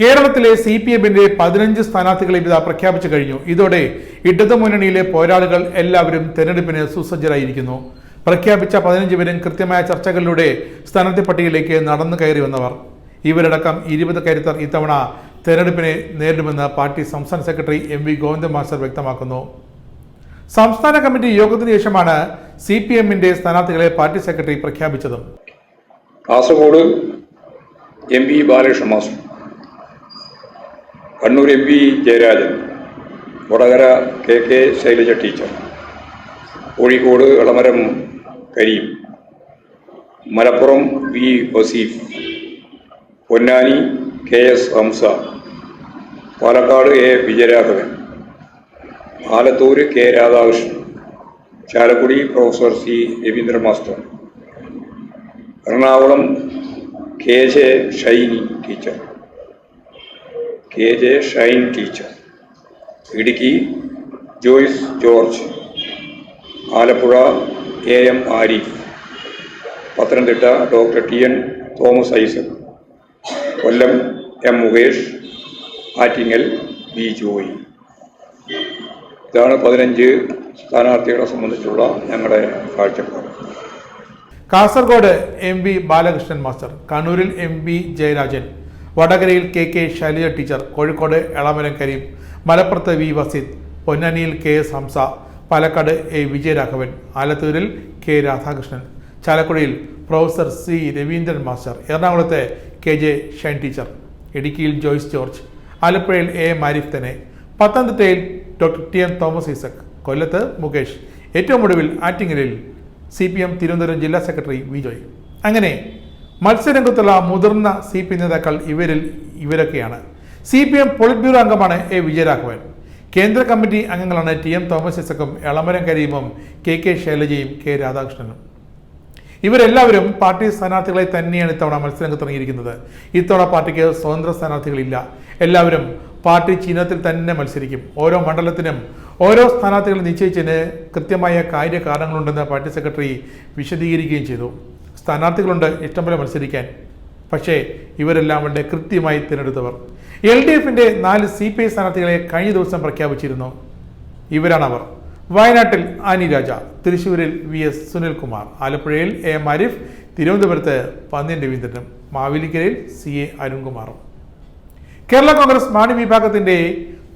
കേരളത്തിലെ C P എമ്മിന്റെ പതിനഞ്ച് സ്ഥാനാർത്ഥികളെ ഇതാ പ്രഖ്യാപിച്ചു കഴിഞ്ഞു. ഇതോടെ ഇടതുമുന്നണിയിലെ പോരാളികൾ എല്ലാവരും തെരഞ്ഞെടുപ്പിന് സുസജ്ജരായിരിക്കുന്നു. പ്രഖ്യാപിച്ച പതിനഞ്ച് പേരും കൃത്യമായ ചർച്ചകളിലൂടെ സ്ഥാനാർത്ഥി പട്ടികയിലേക്ക് നടന്നു കയറി വന്നവർ. ഇവരടക്കം ഇരുപത് കരുത്തർ ഇത്തവണ തെരഞ്ഞെടുപ്പിനെ നേരിടുമെന്ന് പാർട്ടി സംസ്ഥാന secretary M V Govinda master വ്യക്തമാക്കുന്നു. സംസ്ഥാന കമ്മിറ്റി യോഗത്തിന് ശേഷമാണ് സി പി എമ്മിന്റെ സ്ഥാനാർത്ഥികളെ party secretary പ്രഖ്യാപിച്ചതും. Kasaragod M P Balakrishna master. Kannur M P Jayarajan Vadakara K K Shailaja teacher Kozhikode Elamaram Kareem Malappuram V Vaseef Ponnani K S Hamsa Palakkad A Vijayaraghavan Alathur K Radhakrishnan Chalakudy professor C Raveendra master Ernakulam K J Shiny teacher. K J Shine teacher Idukki Joyce George Alappuzha A M Ariff Pathanamthitta doctor T N Thomas Isaac Kollam M Mukesh Attingal B Joy. ഇതാണ് പതിനഞ്ച് സ്ഥാനാർത്ഥികളെ സംബന്ധിച്ചുള്ള ഞങ്ങളുടെ കാഴ്ചപ്പാട്. Kasaragod M V Balakrishnan master കണ്ണൂരിൽ M V Jayarajan വടകരയിൽ K K Shailaja teacher Kozhikode Elamaram Kareem മലപ്പുറത്ത് V വസീദ് പൊന്നാനിയിൽ K S Hamsa Palakkad A Vijayaraghavan ആലത്തൂരിൽ K Radhakrishnan ചാലക്കുടിയിൽ പ്രൊഫസർ സി രവീന്ദ്രൻ മാസ്റ്റർ എറണാകുളത്തെ കെ ജെ ഷൈൻ ടീച്ചർ ഇടുക്കിയിൽ ജോയ്സ് ജോർജ് ആലപ്പുഴയിൽ എ മാരിഫ് തന്നെ പത്തനംതിട്ടയിൽ doctor T M Thomas Isaac കൊല്ലത്ത് മുകേഷ് ഏറ്റവും ഒടുവിൽ ആറ്റിങ്ങലിൽ സി പി എം തിരുവനന്തപുരം ജില്ലാ സെക്രട്ടറി വിജോയ് അങ്ങനെ മത്സരരംഗത്തുള്ള മുതിർന്ന സി പി നേതാക്കൾ ഇവരിൽ ഇവരൊക്കെയാണ്. C P M polit bureau അംഗമാണ് എ. വിജയരാഘവൻ. കേന്ദ്ര കമ്മിറ്റി അംഗങ്ങളാണ് ടി. എം. തോമസ് ഐസക്കും എളമരം കരീമും കെ. കെ. ശൈലജയും കെ. രാധാകൃഷ്ണനും. ഇവരെല്ലാവരും പാർട്ടി സ്ഥാനാർത്ഥികളെ തന്നെയാണ് ഇത്തവണ മത്സരരംഗത്ത് ഇറങ്ങിയിരിക്കുന്നത്. ഇത്തവണ പാർട്ടിക്ക് സ്വതന്ത്ര സ്ഥാനാർത്ഥികളില്ല. എല്ലാവരും പാർട്ടി ചിഹ്നത്തിൽ തന്നെ മത്സരിക്കും. ഓരോ മണ്ഡലത്തിനും ഓരോ സ്ഥാനാർത്ഥികളെ നിശ്ചയിച്ചതിന് കൃത്യമായ കാര്യകാരണങ്ങളുണ്ടെന്ന് പാർട്ടി സെക്രട്ടറി വിശദീകരിക്കുകയും ചെയ്തു. സ്ഥാനാർത്ഥികളുണ്ട് ഇഷ്ടംപോലെ മത്സരിക്കാൻ. പക്ഷേ ഇവരെല്ലാം വളരെ കൃത്യമായി തിരഞ്ഞെടുത്തവർ. എൽ ഡി എഫിന്റെ നാല് സി പി ഐ സ്ഥാനാർത്ഥികളെ കഴിഞ്ഞ ദിവസം പ്രഖ്യാപിച്ചിരുന്നു. ഇവരാണവർ. വയനാട്ടിൽ ആനി രാജ തൃശൂരിൽ വി എസ് സുനിൽകുമാർ ആലപ്പുഴയിൽ എ എം ആരിഫ് തിരുവനന്തപുരത്ത് പന്നിയൻ രവീന്ദ്രനും മാവേലിക്കരയിൽ സി എ അരുൺകുമാറും. കേരള കോൺഗ്രസ് മാണി വിഭാഗത്തിന്റെ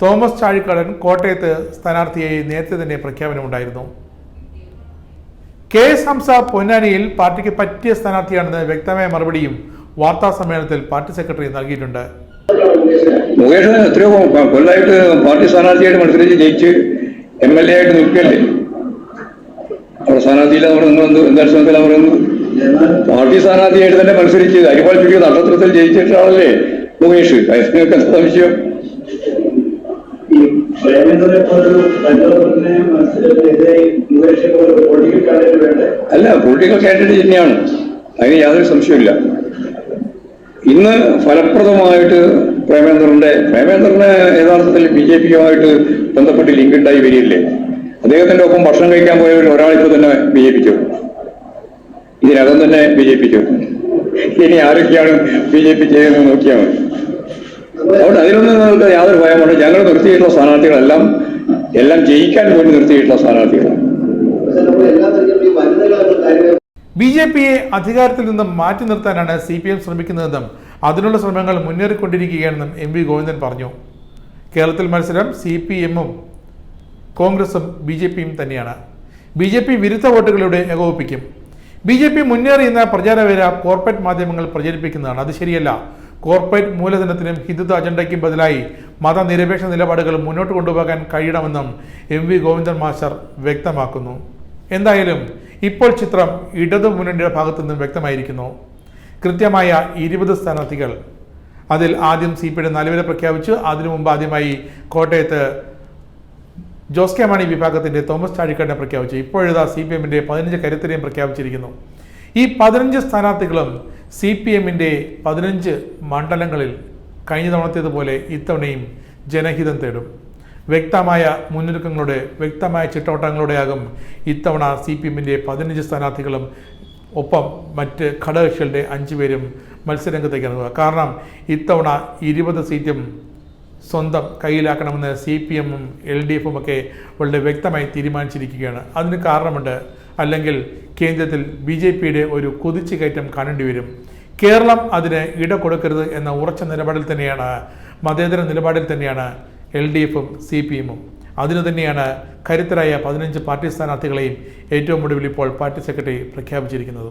തോമസ് ചാഴിക്കടൻ കോട്ടയത്ത് സ്ഥാനാർത്ഥിയായി നേരത്തെ തന്നെ പ്രഖ്യാപനമുണ്ടായിരുന്നു. കെ എസ് ഹംസ പൊന്നാനിയിൽ പാർട്ടിക്ക് പറ്റിയ സ്ഥാനാർത്ഥിയാണെന്ന് വ്യക്തമായ മറുപടിയും വാർത്താ സമ്മേളനത്തിൽ പാർട്ടി സെക്രട്ടറി നൽകിയിട്ടുണ്ട്. മുകേഷ് എത്രയോ കൊല്ലായിട്ട് പാർട്ടി സ്ഥാനാർത്ഥിയായിട്ട് മത്സരിച്ച് ജയിച്ച് എം എൽ എ ആയിട്ട് നിൽക്കല്ലേ? അവിടെ സ്ഥാനാർത്ഥിയില്ല നമ്മൾ നിങ്ങൾ എന്ത് എന്തടിസ്ഥാനത്തിലാണ് പറയുന്നത്? പാർട്ടി സ്ഥാനാർത്ഥിയായിട്ട് തന്നെ മത്സരിച്ച് അരിപ്പാൽപ്പിക്ക് നക്ഷത്രത്തിൽ ജയിച്ചിട്ടാണല്ലേ മുകേഷ്? എന്താ സംശയം ഈ പ്രേമേന്ദ്രനെ പോലൊരു ഭരണകൂടത്തിനെ മത്സരത്തിനെതിരെ മുകേഷ് പോലെ പൊളിറ്റിക്കൽ കാൻഡിഡേറ്റ് വേണ്ടേ അല്ല പൊളിറ്റിക്കൽ കാൻഡിഡേറ്റ് തന്നെയാണ് അതിന് യാതൊരു സംശയമില്ല ഇന്ന് ഫലപ്രദമായിട്ട് പ്രേമേന്ദ്രന്റെ പ്രേമേന്ദ്രന് യഥാർത്ഥത്തിൽ ബി ജെ പിയുമായിട്ട് ബന്ധപ്പെട്ട് ലിങ്ക് ഉണ്ടായി വരികയില്ലേ? അദ്ദേഹത്തിന്റെ ഒപ്പം ഭക്ഷണം കഴിക്കാൻ പോയവർ ഒരാളിപ്പോ തന്നെ ബി ജെ പിച്ചു ഇതിനകം തന്നെ ബി ജെ പിച്ചു ഇനി ആരൊക്കെയാണ് ബി ജെ പി ചെയ്യുന്നത് നോക്കിയാൽ മതി. അതുകൊണ്ട് അതിലൊന്നും നിങ്ങൾക്ക് യാതൊരു ഭയമുണ്ട്. ഞങ്ങൾ നിർത്തിയിട്ടുള്ള സ്ഥാനാർത്ഥികളെല്ലാം എല്ലാം ജയിക്കാൻ വേണ്ടി നിർത്തിയിട്ടുള്ള സ്ഥാനാർത്ഥികളാണ്. ബി ജെ പിയെ അധികാരത്തിൽ നിന്നും മാറ്റി നിർത്താനാണ് സി പി എം ശ്രമിക്കുന്നതെന്നും അതിനുള്ള ശ്രമങ്ങൾ മുന്നേറിക്കൊണ്ടിരിക്കുകയാണെന്നും എം വി ഗോവിന്ദൻ പറഞ്ഞു. കേരളത്തിൽ മത്സരം സി പി എമ്മും കോൺഗ്രസും ബി ജെ പിയും തന്നെയാണ്. ബി ജെ പി വിരുദ്ധ വോട്ടുകളിലൂടെ ഏകോപിപ്പിക്കും. ബി ജെ പി മുന്നേറിയെന്ന പ്രചാരവേല കോർപ്പറേറ്റ് മാധ്യമങ്ങൾ പ്രചരിപ്പിക്കുന്നതാണ്. അത് ശരിയല്ല. കോർപ്പറേറ്റ് മൂലധനത്തിനും ഹിന്ദുത്വ അജണ്ടയ്ക്കും ബദലായി മതനിരപേക്ഷ നിലപാടുകൾ മുന്നോട്ട് കൊണ്ടുപോകാൻ കഴിയണമെന്നും എം വി ഗോവിന്ദൻ മാസ്റ്റർ വ്യക്തമാക്കുന്നു. എന്തായാലും ഇപ്പോൾ ചിത്രം ഇടതു മുന്നണിയുടെ ഭാഗത്തു നിന്നും വ്യക്തമായിരിക്കുന്നു. കൃത്യമായ ഇരുപത് സ്ഥാനാർത്ഥികൾ. അതിൽ ആദ്യം സി പിയുടെ നാലുപേരെ പ്രഖ്യാപിച്ചു. അതിനു മുമ്പ് ആദ്യമായി കോട്ടയത്ത് ജോസ് കെ മാണി വിഭാഗത്തിന്റെ തോമസ് ചാഴിക്കാടിനെ പ്രഖ്യാപിച്ചു. ഇപ്പോഴിതാ സി പി എമ്മിന്റെ പതിനഞ്ച് കരുത്തരെയും പ്രഖ്യാപിച്ചിരിക്കുന്നു. ഈ പതിനഞ്ച് സ്ഥാനാർത്ഥികളും സി പി എമ്മിന്റെ പതിനഞ്ച് മണ്ഡലങ്ങളിൽ കഴിഞ്ഞ തവണത്തേതുപോലെ ഇത്തവണയും ജനഹിതം തേടും. വ്യക്തമായ മുന്നൊരുക്കങ്ങളുടെ വ്യക്തമായ ചിട്ടവട്ടങ്ങളുടെയാകും ഇത്തവണ സി പി എമ്മിന്റെ പതിനഞ്ച് സ്ഥാനാർത്ഥികളും ഒപ്പം മറ്റ് ഘടകകക്ഷികളുടെ അഞ്ച് പേരും മത്സരരംഗത്തേക്ക് ഇറങ്ങുക. കാരണം ഇത്തവണ ഇരുപത് സീറ്റും സ്വന്തം കയ്യിലാക്കണമെന്ന് സി പി എമ്മും എൽ ഡി എഫും ഒക്കെ വളരെ വ്യക്തമായി തീരുമാനിച്ചിരിക്കുകയാണ്. അതിന് കാരണമുണ്ട് അല്ലെങ്കിൽ കേന്ദ്രത്തിൽ ബി ജെ പിയുടെ ഒരു കുതിച്ചു കയറ്റം കാണേണ്ടി വരും. കേരളം അതിന് ഇട കൊടുക്കരുത് എന്ന ഉറച്ച നിലപാടിൽ തന്നെയാണ് മതേതര നിലപാടിൽ തന്നെയാണ് എൽ ഡി എഫും സി പി എമ്മും. അതിനു തന്നെയാണ് കരുത്തരായ പതിനഞ്ച് പാർട്ടി സ്ഥാനാർത്ഥികളെയും ഏറ്റവും ഒടുവിൽ ഇപ്പോൾ പാർട്ടി സെക്രട്ടറി പ്രഖ്യാപിച്ചിരിക്കുന്നത്.